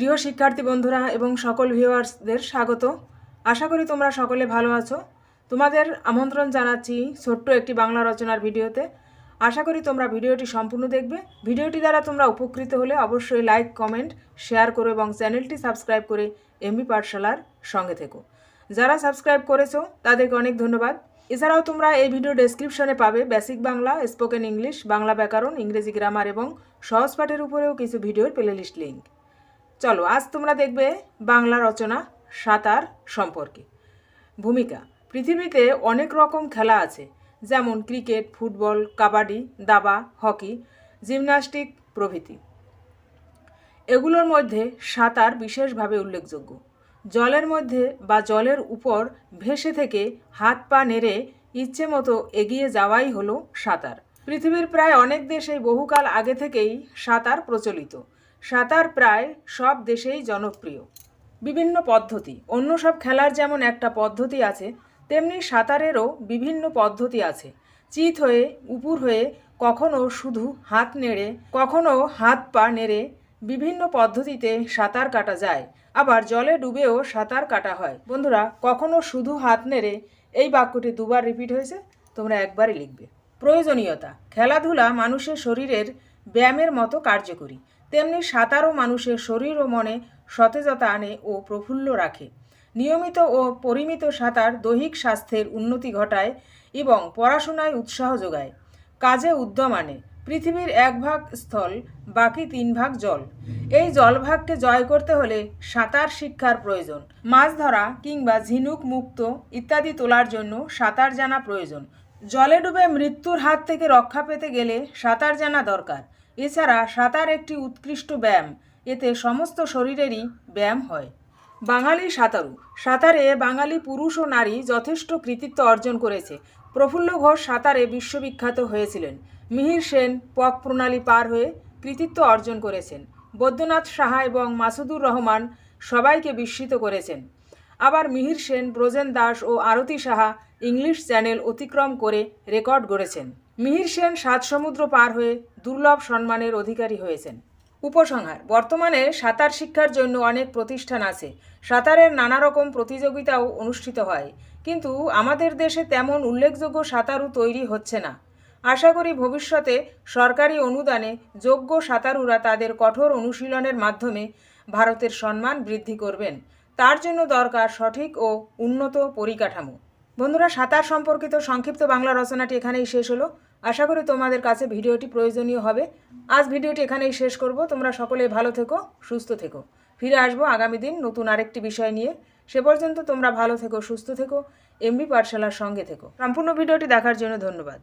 প্রিয় শিক্ষার্থী বন্ধুরা এবং সকল ভিউয়ার্সদের স্বাগত। আশা করি তোমরা সকলে ভালো আছো। তোমাদের আমন্ত্রণ জানাচ্ছি ছোট্ট একটি বাংলা রচনার ভিডিওতে। আশা করি তোমরা ভিডিওটি সম্পূর্ণ দেখবে। ভিডিওটি দ্বারা তোমরা উপকৃত হলে অবশ্যই লাইক কমেন্ট শেয়ার করো এবং চ্যানেলটি সাবস্ক্রাইব করে এমবি পাঠশালার সঙ্গে থেকো। যারা সাবস্ক্রাইব করেছ, তাদেরকে অনেক ধন্যবাদ। এছাড়াও তোমরা এই ভিডিও ডেসক্রিপশনে পাবে basic Bangla spoken English Bangla ব্যাকরণ, ইংরেজি গ্রামার এবং সহজ পাঠের উপরেও কিছু ভিডিওর প্লেলিস্ট লিঙ্ক চলো, আজ তোমরা দেখবে বাংলা রচনা সাঁতার সম্পর্কে। ভূমিকা, পৃথিবীতে অনেক রকম খেলা আছে, যেমন ক্রিকেট, ফুটবল, কাবাডি, দাবা, হকি, জিমন্যাস্টিক প্রভৃতি। এগুলোর মধ্যে সাঁতার বিশেষভাবে উল্লেখযোগ্য। জলের মধ্যে বা জলের উপর ভেসে থেকে হাত পা নেড়ে ইচ্ছে মতো এগিয়ে যাওয়াই হলো সাঁতার। পৃথিবীর প্রায় অনেক দেশেই বহুকাল আগে থেকেই সাঁতার প্রচলিত। সাঁতার প্রায় সব দেশেই জনপ্রিয়। বিভিন্ন পদ্ধতি, অন্য সব খেলার যেমন একটা পদ্ধতি আছে, তেমনি সাঁতারেরও বিভিন্ন পদ্ধতি আছে। চিত হয়ে, উপুর হয়ে, কখনো শুধু হাত নেড়ে, কখনো হাত পা নেড়ে বিভিন্ন পদ্ধতিতে সাঁতার কাটা যায়। আবার জলে ডুবেও সাঁতার কাটা হয়। বন্ধুরা, কখনো শুধু হাত নেড়ে, এই বাক্যটি দুবার রিপিট হয়েছে, তোমরা একবারই লিখবে। প্রয়োজনীয়তা, খেলাধুলা মানুষের শরীরের ব্যায়ামের মতো কার্যকরী। তেমনি সাঁতারও মানুষের শরীর ও মনে সতেজতা আনে ও প্রফুল্ল রাখে। নিয়মিত ও পরিমিত সাঁতার দৈহিক স্বাস্থ্যের উন্নতি ঘটায় এবং পড়াশোনায় উৎসাহ যোগায়। কাজে উদ্যম আনে। পৃথিবীর এক ভাগ স্থল, বাকি তিন ভাগ জল। এই জলভাগকে জয় করতে হলে সাঁতার শিক্ষার প্রয়োজন। মাছ ধরা কিংবা ঝিনুক মুক্ত ইত্যাদি তোলার জন্য সাঁতার জানা প্রয়োজন। জলে ডুবে মৃত্যুর হাত থেকে রক্ষা পেতে গেলে সাঁতার জানা দরকার। এছাড়া সাঁতার একটি উৎকৃষ্ট ব্যায়াম। এতে সমস্ত শরীরেরই ব্যায়াম হয়। বাঙালি সাঁতারু। সাঁতারে বাঙালি পুরুষ ও নারী যথেষ্ট কৃতিত্ব অর্জন করেছে। প্রফুল্ল ঘোষ সাঁতারে বিশ্ববিখ্যাত হয়েছিলেন। মিহির সেন পক প্রণালী পার হয়ে কৃতিত্ব অর্জন করেছেন। বৈদ্যনাথ সাহা এবং মাসুদুর রহমান সবাইকে বিস্মিত করেছেন। আবার মিহির সেন, ব্রজেন দাস ও আরতি সাহা ইংলিশ চ্যানেল অতিক্রম করে রেকর্ড গড়েছেন। মিহির সেন সাত সমুদ্র পার হয়ে দুর্লভ সম্মানের অধিকারী হয়েছেন। উপসংহার, বর্তমানে সাঁতার শিক্ষার জন্য অনেক প্রতিষ্ঠান আছে। সাঁতারের নানা রকম প্রতিযোগিতাও অনুষ্ঠিত হয়। কিন্তু আমাদের দেশে তেমন উল্লেখযোগ্য সাঁতারু তৈরি হচ্ছে না। আশা করি ভবিষ্যতে সরকারি অনুদানে যোগ্য সাঁতারুরা তাদের কঠোর অনুশীলনের মাধ্যমে ভারতের সম্মান বৃদ্ধি করবেন। তার জন্য দরকার সঠিক ও উন্নত পরিকাঠামো। বন্ধুরা, সাঁতার সম্পর্কিত সংক্ষিপ্ত বাংলা রচনাটি এখানেই শেষ হলো। আশা করি তোমাদের কাছে ভিডিওটি প্রয়োজনীয় হবে। আজ ভিডিওটি এখানেই শেষ করব। তোমরা সকলে ভালো থেকো, সুস্থ থেকো। ফিরে আসব আগামী দিন নতুন আরেকটি বিষয় নিয়ে। সে পর্যন্ত তোমরা ভালো থেকো, সুস্থ থেকো এমবি পাঠশালার সঙ্গে থেকো। সম্পূর্ণ ভিডিওটি দেখার জন্য ধন্যবাদ।